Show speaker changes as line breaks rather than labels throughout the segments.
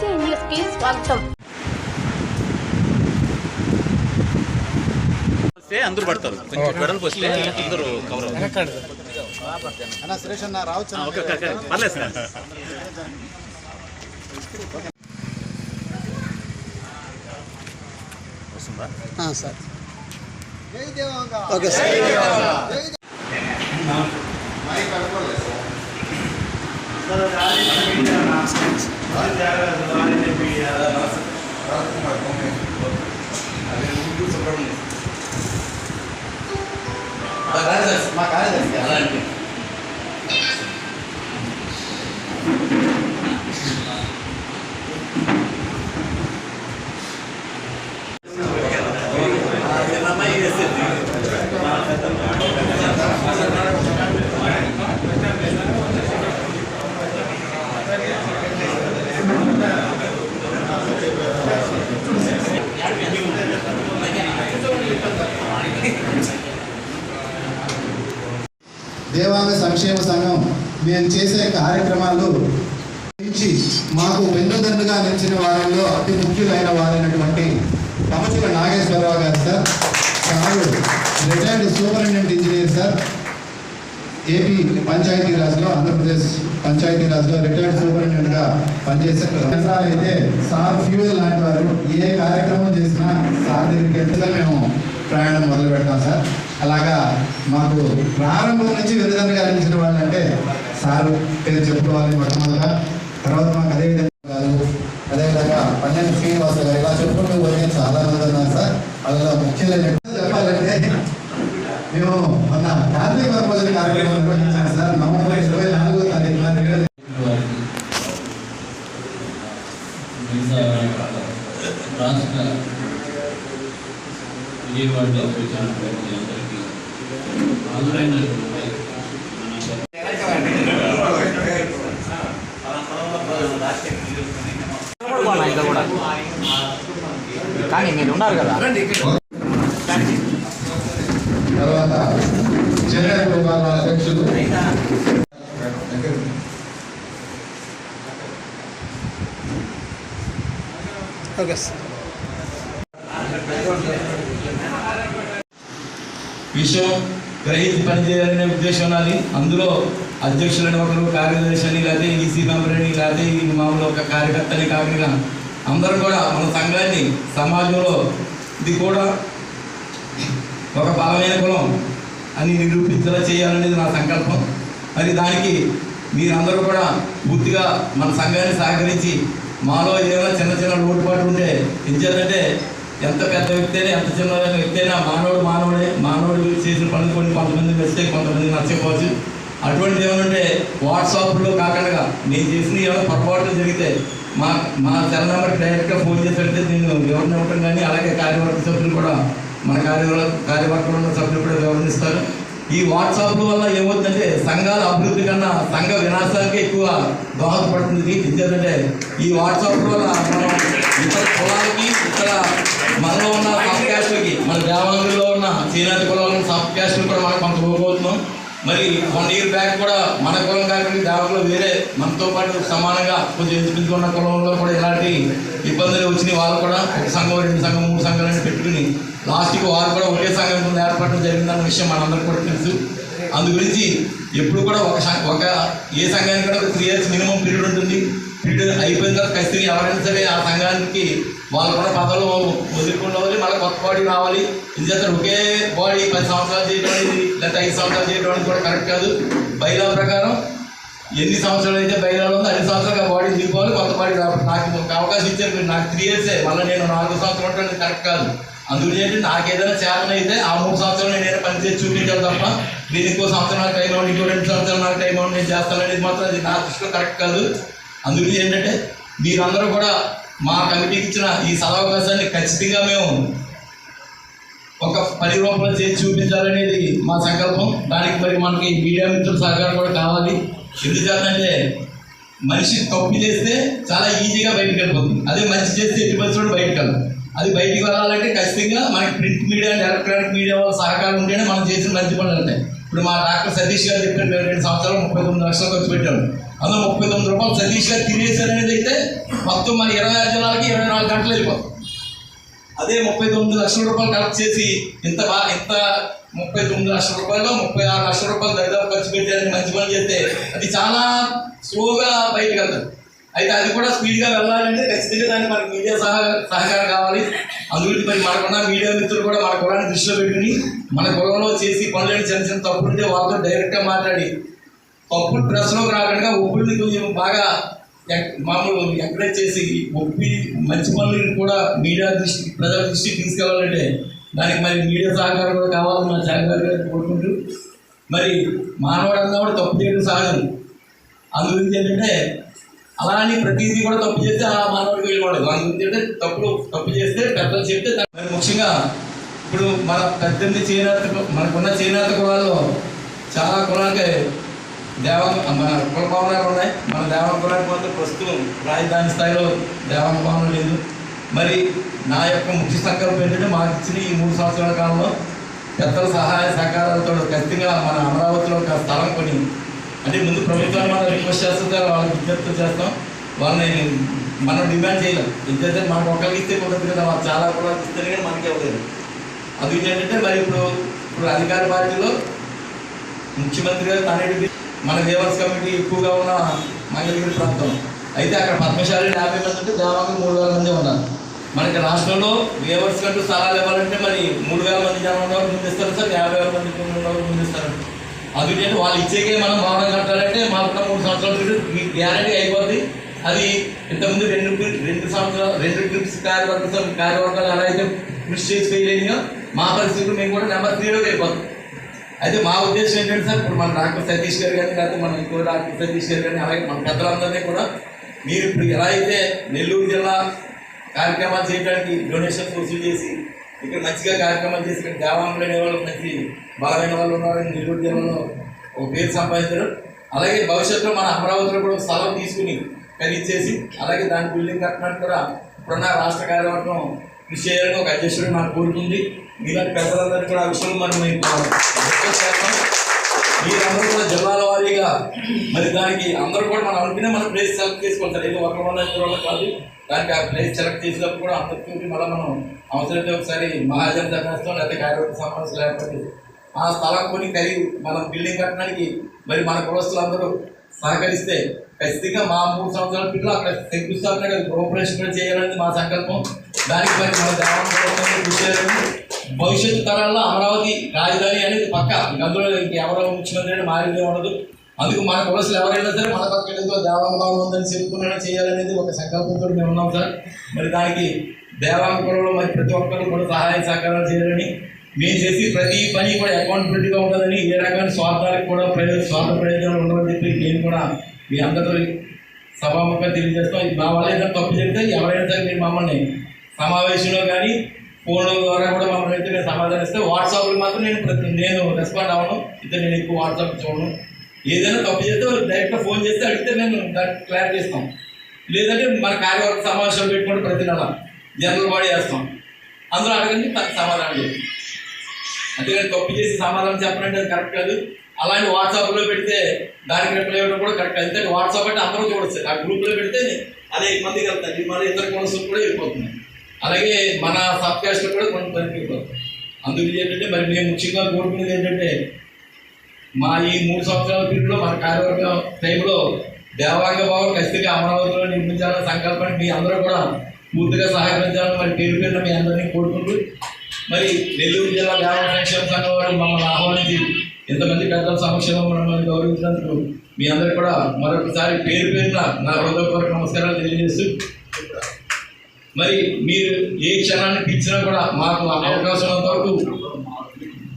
BC న్యూస్కి స్వాగతం
వస్తే అందరూ పడతారు కొంచెం వెడల్పు వస్తే అందరూ కవర్ అవుతారు
అన్న సురేష్ అన్న రావచ్చు
ఆ, ఓకే ఓకే ఓకే. పర్లేదు సార్ వస్తుందా?
సార్. Okay sir. మా కార్యదర్శి అలాంటి
దేవాంగ సంక్షేమ సంఘం మేము చేసే కార్యక్రమాలు నుంచి మాకు వెన్నుదండుగా నిలిచిన వారిలో అతి ముఖ్యులైన వారైనటువంటి తమచుల Nageswararao garu sir. Sir retired superintendent engineer sir. AP పంచాయతీరాజ్లో Andhra Pradesh పంచాయతీరాజ్లో రిటైర్డ్ సూపరింటెండెంట్గా పనిచేశారు అయితే సార్ ఫ్యూయల్ లాంటి వారు ఏ కార్యక్రమం చేసినా సార్ దగ్గరికి వెళ్తే మేము ప్రయాణం మొదలు పెడతాం సార్. అలాగా మాకు ప్రారంభం నుంచి వెనుదన్నుగా కలిగించిన వాళ్ళు అంటే సార్ పేరు చెప్పుకోవాలి మొట్టమొదటిగా తర్వాత మాకు అదేవిధంగా గారు అదేవిధంగా పన్నెండు శ్రీనివాస గారు ఇలా చెప్పుకుంటూ పోతే చాలా మంది ఉన్నారు సార్. అందులో ముఖ్యమైన చెప్పాలంటే మేము మన కార్తీక వనభోజన కార్యక్రమం నిర్వహించాం సార్. నవంబర్ ఇరవై నాలుగో తారీఖున నిర్వహించాం.
రాష్ట్ర విజయవాడలో వచ్చినటువంటి అందరికీ హాజరైనటువంటి మన
కానీ మీరు ఉన్నారు కదా
తర్వాత చెన్నై విభాగ అధ్యక్షులు
ఓకే సార్
విషయం గ్రహించి పనిచేయాలనే ఉద్దేశం ఉన్నది అందులో అధ్యక్షులని ఒకరు కార్యదర్శి అని లేదా ఈసీ మెంబర్ని లేదా ఈ మామూలు ఒక కార్యకర్తని కాకుండా అందరూ కూడా మన సంఘాన్ని సమాజంలో ఇది కూడా ఒక బలమైన కులం అని నిరూపించేలా చేయాలనేది నా సంకల్పం. మరి దానికి మీరందరూ కూడా పూర్తిగా మన సంఘాన్ని సహకరించి మాలో ఏదైనా చిన్న చిన్న లోటుపాటు ఉంటే ఎంచేదంటే ఎంత పెద్ద వ్యక్తి అయినా ఎంత చిన్న వ్యక్తి అయినా మానవుడు మానవుడే మానవుడు చేసిన పనులు కొన్ని కొంతమంది నచ్చితే కొంతమంది నచ్చకపోవచ్చు. అటువంటి ఏమంటే వాట్సాప్లో కాకుండా నేను చేసిన ఏమైనా పొరపాట్లు జరిగితే మా మా సెల్ నెంబర్ డైరెక్ట్గా ఫోన్ చేసినట్టే నేను వివరణ ఇవ్వటం కానీ అలాగే కార్యవర్గ సభ్యులు కూడా మన కార్యవర్గ కార్యవర్గంలో ఉన్న సభ్యులు కూడా వివరణిస్తారు ఈ వాట్సాప్ల వల్ల ఏమవుతుందంటే సంఘాల అభివృద్ధి కన్నా సంఘ వినాశానికి ఎక్కువ దోహదపడుతుంది ఎందుకంటే ఈ వాట్సాప్ వల్ల మనం ఇతర కులాలకి ఇతర మనలో ఉన్న సబ్ క్యాస్ట్లకి మన దేవాంగుల్లో ఉన్న సీనియర్ కులాలను సాఫ్ట్ క్యాస్ట్లు కూడా మనం కొంత మరి వన్ ఇయర్ బ్యాక్ కూడా మన కులం కాకుండా దేవకులు వేరే మనతో పాటు సమానంగా కొంచెం ఎంచుకున్న కులంలో కూడా ఇలాంటి ఇబ్బందులు వచ్చినాయి. వాళ్ళు కూడా ఒక సంఘం రెండు సంఘం మూడు సంఘాలని పెట్టుకుని లాస్ట్కి వారు కూడా ఒకే సంఘం కింద ఏర్పడడం జరిగిందన్న విషయం మనందరికీ కూడా తెలుసు. అందు గురించి ఎప్పుడు కూడా ఒక ఒక ఏ సంఘానికి కూడా ఒక త్రీ ఇయర్స్ మినిమం పీరియడ్ ఉంటుంది. రిటైర్ అయిపోయిన తర్వాత ఖచ్చితంగా ఎవరైనా సరే ఆ సంఘానికి వాళ్ళు కూడా పదవులు వదులుకోవాలి మళ్ళీ కొత్త బాడీ రావాలి. ఇది చేస్తే ఒకే బాడీ పది సంవత్సరాలు చేయడం లేకపోతే ఐదు సంవత్సరాలు చేయడం కూడా కరెక్ట్ కాదు. బైలా ప్రకారం ఎన్ని సంవత్సరాలు అయితే బయలులో ఉందో అన్ని సంవత్సరాలు ఆ బాడీ దిగిపోవాలి కొత్త బాడీ రావాలి నాకు ఒక అవకాశం ఇచ్చారు మీరు నాకు త్రీ ఇయర్సే మళ్ళీ నేను నాలుగు సంవత్సరాలు ఉంటాను కరెక్ట్ కాదు. అందుకని నాకు ఏదైనా చేతన అయితే ఆ మూడు సంవత్సరాలు నేను పని చేసి చూపించాలి తప్ప నేను ఇంకో సంవత్సరం నాకు టైం అవ్వండి ఇంకో రెండు సంవత్సరాలు నాకు టైం అవ్వండి నేను చేస్తాను అనేది మాత్రం అది నా దృష్టిలో కరెక్ట్ కాదు. అందుకని ఏంటంటే మీరందరూ కూడా మా కమిటీకి ఇచ్చిన ఈ సదవకాశాన్ని ఖచ్చితంగా మేము ఒక పది రూపాయలు చేసి చూపించాలనేది మా సంకల్పం. దానికి మరి మనకి మీడియా మిత్రుల సహకారం కూడా కావాలి. ఎందుచేతంటే మనిషి తప్పు చేస్తే చాలా ఈజీగా బయటకు వెళ్ళిపోతుంది. అదే మంచి చేస్తే ఎట్టి పరిస్థితుల్లో బయటకు వెళ్ళదు. అది బయటికి వెళ్ళాలంటే ఖచ్చితంగా మనకి print media and electronic media వాళ్ళ సహకారం ఉంటేనే మనం చేసిన మంచి పనులు ఉంటాయి. ఇప్పుడు మా డాక్టర్ సతీష్ గారు చెప్పిన రెండు సంవత్సరాలు ముప్పై తొమ్మిది లక్షలు ఖర్చు పెట్టాము అందులో ముప్పై తొమ్మిది రూపాయలు సతీష్ గారు తినేశారనేది అయితే మొత్తం మన ఇరవై ఆరు జనాలకి ఇరవై నాలుగు గంటలు వెళ్ళిపోతాం. అదే ముప్పై తొమ్మిది లక్షల రూపాయలు కలెక్ట్ చేసి ఇంత బా ఇంత ముప్పై తొమ్మిది లక్షల రూపాయలు ముప్పై ఆరు లక్షల రూపాయలు దగ్గర ఖర్చు పెట్టారని మంచి పని చేస్తే అది చాలా స్లోగా బయటకు వెళ్తుంది. అయితే అది కూడా స్పీడ్గా వెళ్ళాలంటే ఖచ్చితంగా దానికి మనకి మీడియా సహ సహకారం కావాలి. అందుగురించి మరి మనకున్న మీడియా మిత్రులు కూడా మన కులాన్ని దృష్టిలో పెట్టుకుని మన కులంలో చేసి పనులని చిన్న చిన్న తప్పులుంటే వాళ్ళతో డైరెక్ట్గా మాట్లాడి పప్పులు ప్రశ్నలోకి రాకుండా ఒప్పుల్ని కొంచెం బాగా మామూలు ఎంకరేజ్ చేసి ఒప్పి మంచి పనులను కూడా మీడియా దృష్టి ప్రజల దృష్టికి తీసుకెళ్ళాలంటే దానికి మరి మీడియా సహకారం కూడా కావాలని మన చారి గారు గారిని కోరుకుంటూ. మరి మానవుడు అన్నా కూడా తప్పు చేయడం సహజం. అందుగురించి ఏంటంటే అలా అని ప్రతిదీ కూడా తప్పు చేస్తే ఆ మానవుడికి వెళ్ళకూడదు అందుగురించి అంటే తప్పులు తప్పు చేస్తే పెద్దలు చెప్తే మరి ముఖ్యంగా ఇప్పుడు మన పద్దెనిమిది చేనేత మనకున్న చేనేత కులాల్లో చాలా కులాలకి దేవాంగ మన కుల భవనాలు ఉన్నాయి. మన దేవాంగ కులానికి మాత్రం ప్రస్తుతం రాజధాని స్థాయిలో దేవాంగ భవనం లేదు. మరి నా యొక్క ముఖ్య సంకల్పం ఏంటంటే మాకు ఇచ్చిన ఈ మూడు సంవత్సరాల కాలంలో పెద్దల సహాయ సహకారాలతో ఖచ్చితంగా మన అమరావతిలో ఒక స్థలం కొని అంటే ముందు ప్రభుత్వాన్ని మనం రిక్వెస్ట్ చేస్తుంటే వాళ్ళకి విజ్ఞప్తి చేస్తాం. వాళ్ళని మనం డిమాండ్ చేయలేం. ఎందుకంటే మనకు ఒకరికి ఇస్తే కుదరదు కదా వాళ్ళు చాలా కూడా ఇస్తేనే కానీ మనకి ఇవ్వలేదు అది ఏంటంటే మరి ఇప్పుడు ఇప్పుడు అధికార పార్టీలో ముఖ్యమంత్రి గారు మన దేవర్స్ కమిటీ ఎక్కువగా ఉన్న మంగళగిరి ప్రాంతం. అయితే అక్కడ పద్మశాలి యాభై మంది ఉంటే దేవాంగం మూడు వేల మంది ఉన్నారు. మనకి రాష్ట్రంలో వేవర్స్ కంటూ స్థలాలు ఇవ్వాలంటే మరి మూడు వేల మంది జనం ఉన్నవారు ముందిస్తారు సార్ యాభై వేల మంది ఉన్నవారు ముందిస్తారు. అది ఏంటంటే వాళ్ళు ఇచ్చేకే మనం భవనం కట్టాలంటే మాకు మూడు సంవత్సరాల మీకు గ్యారంటీ అయిపోద్ది. అది ఇంతకుముందు రెండు రెండు సంవత్సరాలు రెండు ట్రిప్స్ కార్యవర్గం కార్యవర్గాలు ఎలా అయితే కృషి చేసి ఫెయిల్ మా పరిస్థితులు మేము కూడా నెంబర్ త్రీలోకి వెళ్ళిపోతాం అయితే మా ఉద్దేశం ఏంటంటే సార్ ఇప్పుడు మన డాక్టర్ సతీష్ గారు కానీ లేకపోతే మన ఇంకో డాక్టర్ సతీష్ గారు కానీ అలాగే మన పెద్దలందరినీ కూడా మీరు ఇప్పుడు ఎలా అయితే నెల్లూరు జిల్లా కార్యక్రమాలు చేయడానికి డొనేషన్ వసూలు చేసి ఇక్కడ మంచిగా కార్యక్రమాలు చేసి ఇక్కడ దేవాంగులు వాళ్ళు మంచి బలమైన వాళ్ళు ఉన్నారని నెల్లూరు జిల్లాలో ఒక పేరు సంపాదించారు. అలాగే భవిష్యత్తులో మన అమరావతిలో కూడా ఒక స్థలం తీసుకుని ఖరీచేసి అలాగే దాని బిల్డింగ్ కట్టడానికి కూడా ఇప్పుడున్న రాష్ట్ర కార్యవర్గం కృషి చేయాలని ఒక అధ్యక్షుడు నాకు కోరుతుంది. మీలాంటి పెద్దలందరినీ కూడా ఆ విషయంలో మనం మీకు రిక్వెస్ట్ చేస్తాం. మీరందరూ కూడా జిల్లాల వారీగా మరి దానికి అందరూ కూడా మనం అనుకునే మనం ప్లేస్ సెలెక్ట్ చేసుకోవాలి సార్. ఏదో ఒక వల్ల ఇద్దరు కాదు. దానికి ఆ ప్లేస్ సెలెక్ట్ చేసినప్పుడు కూడా అందరికీ మళ్ళీ మనం అవసరమైతే ఒకసారి మహాజన్ దగ్గరస్తాం లేకపోతే కార్యవర్గ సమావేశం లేకపోతే ఆ స్థలం కొని కలిగి మనం బిల్డింగ్ కట్టడానికి మరి మన కులస్తులందరూ సహకరిస్తే ఖచ్చితంగా మా మూడు సంవత్సరాల పిల్లలు అక్కడ శంకుస్థాపన కోఆపరేషన్ కూడా చేయాలని మా సంకల్పం. దానికి మరి మన దేవాలయం కృషి చేయాలని భవిష్యత్తు తరాల్లో అమరావతి రాజధాని అనేది పక్క. ఇంక అందులో ఎవరో ముఖ్యమంత్రి మారిందే ఉండదు. అందుకు మన కులసులు ఎవరైనా సరే మన పక్క ఏదో దేవాంగం ఉందని చెప్పుకున్నా చేయాలనేది ఒక సంకల్పంతో మేము ఉన్నాం సార్. మరి దానికి దేవాంగ కులంలో మరి ప్రతి ఒక్కరు కూడా సహాయ సహకారాలు చేయాలని మేము చేసి ప్రతి పని కూడా అకౌంటబిలిటీగా ఉంటుందని ఏ రకమైన స్వార్థాలకు కూడా ప్రయోజన స్వార్థ ప్రయోజనాలు ఉండవని చెప్పి నేను కూడా మీ అందరితో సభాముఖంగా తెలియజేస్తాం. ఇది మా వాళ్ళు ఏదైనా తప్పు చెప్తే ఎవరైనా సరే మీరు మమ్మల్ని సమావేశంలో కానీ ఫోన్ ద్వారా కూడా మమ్మల్ని అయితే నేను సమాధానం ఇస్తే వాట్సాప్లో మాత్రం నేను ప్రతి నేను రెస్పాండ్ అవ్వను. అయితే నేను ఎక్కువ వాట్సాప్ చూడను. ఏదైనా తప్పు చేస్తే డైరెక్ట్గా ఫోన్ చేస్తే అడిగితే నేను దానికి క్లారిటీ ఇస్తాం లేదంటే మన కార్యవర్గ సమావేశం పెట్టుకుంటే ప్రతి నెల జనరల్ బాడీ చేస్తాం. అందులో అడగండి తనకు సమాధానం చెప్తాం అంతేగాని తప్పు చేసి సమాధానం చెప్పనంటే అది కరెక్ట్ కాదు. అలాంటి వాట్సాప్లో పెడితే దానికి రిప్లై ఇవ్వడం కూడా కరెక్ట్ కాదు. ఎందుకంటే వాట్సాప్ అంటే అందరూ చూడొచ్చు. ఆ గ్రూప్లో పెడితే అదే మందికి వెళ్తాను మన ఇతర కోర్సులు కూడా వెళ్ళిపోతున్నాయి. అలాగే మన సబ్ క్యాస్ట్లో కూడా కొంత పనికి అందుకు ఏంటంటే మరి మేము ముఖ్యంగా కోరుకునేది ఏంటంటే మా ఈ మూడు సంవత్సరాల పీరియడ్లో మన కార్యవర్గం టైంలో దేవాంగ భావం ఖచ్చితంగా అమరావతిలో నిర్మించాలన్న సంకల్పాన్ని మీ అందరూ కూడా పూర్తిగా సహకరించాలని మరి పేరు పేరున మీ అందరినీ కోరుకుంటూ మరి నెల్లూరు జిల్లా గ్రామ సంక్షేమ సంఘం వారు మమ్మల్ని ఆహ్వానించి ఎంతమంది పెద్దల సమక్షంలో మమ్మల్ని గౌరవించినందుకు మీ అందరూ కూడా మరొకసారి పేరు పేరున నా హృదయపూర్వక నమస్కారాలు తెలియజేస్తూ మరి మీరు ఏ క్షణాన్ని పిలిచినా కూడా మాకు అవకాశం అంతవరకు వరకు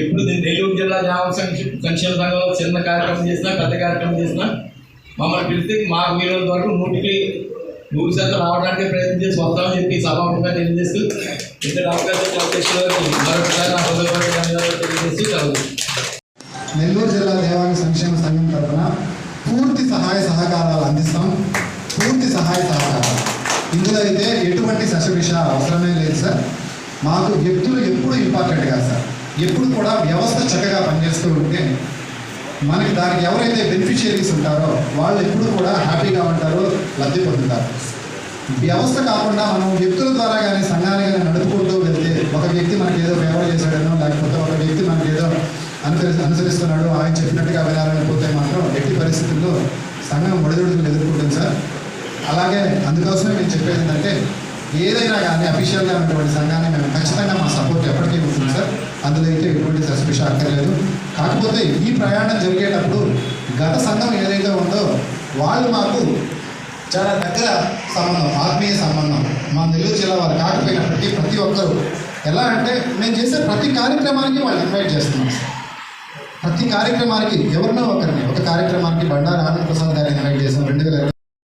ఎప్పుడు నేను నెల్లూరు జిల్లా గ్రామ సంక్షేమ సంఘంలో చిన్న కార్యక్రమం చేసినా పెద్ద కార్యక్రమం చేసినా మమ్మల్ని పిలిస్తే మాకు వీలు వరకు నూటికి నూరు శాతం రావడానికి ప్రయత్నం చేసి వస్తామని చెప్పి సభాముఖంగా తెలియజేస్తూ ఇద్దరు అవకాశం అధ్యక్షులు మరొకసారి నా హృదయపూర్వక తెలియజేస్తూ
నెల్లూరు జిల్లా దేవాంగ సంక్షేమ సంఘం తరఫున పూర్తి సహాయ సహకారాలు అందిస్తాం. పూర్తి సహాయ సహకారాలు. ఇందులో అయితే ఎటువంటి శశవిష అవసరమే లేదు సార్. మాకు వ్యక్తులు ఎప్పుడు ఇంపార్టెంట్ కాదు సార్. ఎప్పుడు కూడా వ్యవస్థ చక్కగా పనిచేస్తూ ఉంటే మనకి దానికి ఎవరైతే బెనిఫిషియరీస్ ఉంటారో వాళ్ళు ఎప్పుడు కూడా హ్యాపీగా ఉంటారో లబ్ధి పొందుతారు. వ్యవస్థ కాకుండా మనం వ్యక్తుల ద్వారా కానీ సంఘాన్ని కానీ నడుపుకుంటూ వెళ్తే ఒక వ్యక్తి మనకి ఏదో ఫేవర్ చేశాడనో లేకపోతే ఒక వ్యక్తి మనకి ఏదో అనుసరి అనుసరిస్తున్నాడు ఆయన చెప్పినట్టుగా వినాలని పోతే మాత్రం ఎట్టి పరిస్థితుల్లో సంఘం ఒడిదుడుకులు ఎదుర్కొంటుంది సార్. అలాగే అందుకోసమే మేము చెప్పేది ఏంటంటే ఏదైనా కానీ అఫీషియల్గా ఉన్నటువంటి సంఘాన్ని మేము ఖచ్చితంగా మా సపోర్ట్ ఎప్పటికీ ఉంటుంది సార్ అందులో అయితే ఎటువంటి సస్పెషన్ అక్కర్లేదు కాకపోతే ఈ ప్రయాణం జరిగేటప్పుడు గత సంఘం ఏదైతే ఉందో వాళ్ళు మాకు చాలా దగ్గర సంబంధం ఆత్మీయ సంబంధం మా నెల్లూరు జిల్లా వారు కాకపోయినప్పటికీ ప్రతి ఒక్కరు. ఎలా అంటే మేము చేసే ప్రతి కార్యక్రమానికి వాళ్ళు ఇన్వైట్ చేస్తున్నాం సార్. ప్రతి కార్యక్రమానికి ఎవరినో ఒకరిని ఒక కార్యక్రమానికి బండారు ఆనంద్ ప్రసాద్ గారిని ఇన్వైట్ చేసాం రెండు వేల